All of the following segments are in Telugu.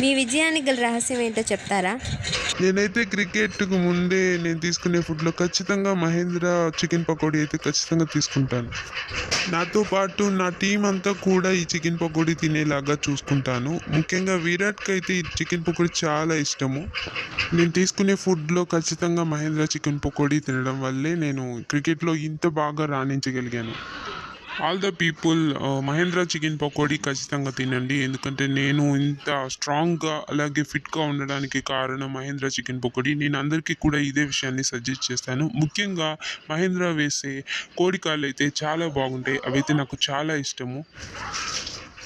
మీ విజయానికి గల రహస్యం ఏంటో చెప్తారా? నేనైతే క్రికెట్కు ముందే నేను తీసుకునే ఫుడ్లో ఖచ్చితంగా మహేంద్ర చికెన్ పకోడీ అయితే ఖచ్చితంగా తీసుకుంటాను. నాతో పాటు నా టీం అంతా కూడా ఈ చికెన్ పకోడీ తినేలాగా చూసుకుంటాను. ముఖ్యంగా విరాట్కి అయితే ఈ చికెన్ పకోడీ చాలా ఇష్టము. నేను తీసుకునే ఫుడ్లో ఖచ్చితంగా మహేంద్ర చికెన్ పకోడీ తినడం వల్లే నేను క్రికెట్లో ఇంత బాగా రాణించగలిగాను. All the people Mahendra chicken pakodi ఖచ్చితంగా తినండి. ఎందుకంటే నేను ఇంత స్ట్రాంగ్గా అలాగే ఫిట్గా ఉండడానికి కారణం మహేంద్ర చికెన్ పకోడీ నేను అందరికీ కూడా ఇదే విషయాన్ని సజెస్ట్ చేస్తాను. ముఖ్యంగా మహేంద్ర వేసే కోడికాయలు అయితే చాలా బాగుంటాయి. అవైతే నాకు చాలా ఇష్టము.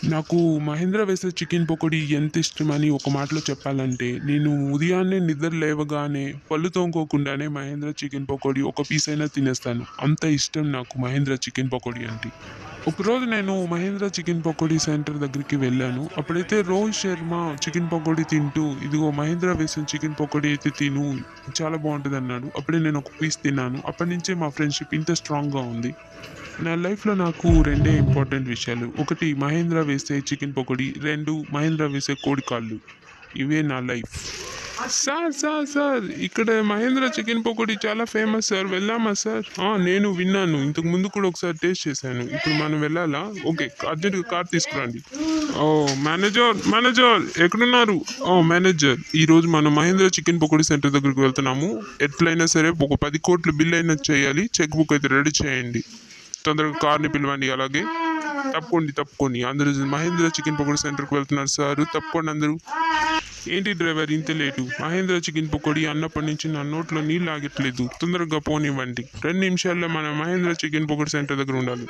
నాకు మహేంద్ర వేసే చికెన్ పకోడీ ఎంత ఇష్టమని ఒక మాటలో చెప్పాలంటే నేను ఉదయాన్నే నిద్ర లేవగానే పళ్ళు తోముకోకుండానే మహేంద్ర చికెన్ పకోడీ ఒక పీస్ అయినా తినేస్తాను. అంత ఇష్టం నాకు మహేంద్ర చికెన్ పకోడీ అంటే. ఒకరోజు నేను మహేంద్ర చికెన్ పకోడీ సెంటర్ దగ్గరికి వెళ్ళాను. అప్పుడైతే రోహిత్ శర్మ చికెన్ పకోడీ తింటూ ఇదిగో మహేంద్ర వేసిన చికెన్ పకోడీ అయితే తిను చాలా బాగుంటుంది అన్నాడు అప్పుడే నేను ఒక పీస్ తిన్నాను. అప్పటి నుంచే మా ఫ్రెండ్షిప్ ఇంత స్ట్రాంగ్గా ఉంది. నా లైఫ్లో నాకు రెండే ఇంపార్టెంట్ విషయాలు. ఒకటి మహేంద్ర వేసే చికెన్ పకోడీ. రెండు మహేంద్ర వేసే కోడి కాళ్ళు. ఇవే నా లైఫ్. సార్ సార్ సార్ ఇక్కడ మహేంద్ర చికెన్ పకోడీ చాలా ఫేమస్ సార్. వెళ్దామా సార్? నేను విన్నాను. ఇంతకు ముందు కూడా ఒకసారి టేస్ట్ చేశాను. ఇప్పుడు మనం వెళ్ళాలా? ఓకే అర్జెంట్గా కార్ తీసుకురండి. ఓ మేనేజర్ మేనేజర్ ఎక్కడున్నారు? ఓ మేనేజర్ ఈరోజు మనం మహేంద్ర చికెన్ పకోడీ సెంటర్ దగ్గరికి వెళ్తున్నాము. ఎట్లయినా సరే ఒక పది కోట్ల బిల్ అయినా చేయాలి. చెక్ బుక్ అయితే రెడీ చేయండి. తొందరగా కార్ని పిలవండి అలాగే. తప్పుకోండి తప్పుకోండి. అందరూ మహేంద్ర చికెన్ పకోడీ సెంటర్కి వెళ్తున్నారు సార్. తప్పుకోండి అందరూ. ఏంటి డ్రైవర్ ఇంత లేటు? మహేంద్ర చికెన్ పకోడీ అన్నప్పటి నుంచి నా నోట్లో నీళ్ళు ఆగట్లేదు. తొందరగా పోనివ్వండి. రెండు నిమిషాల్లో మన మహేంద్ర చికెన్ పకోడీ సెంటర్ దగ్గర ఉండాలి.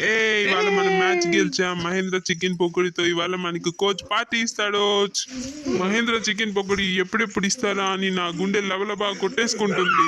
ఏ ఇవాళ మనం మ్యాచ్ గెలిచాం. మహేంద్ర చికెన్ పకోడీతో ఇవాళ మనకి కోచ్ పార్టీ ఇస్తాడో. మహేంద్ర చికెన్ పకోడీ ఎప్పుడెప్పుడు ఇస్తారా అని నా గుండె లవలబా కొట్టేసుకుంటుంది.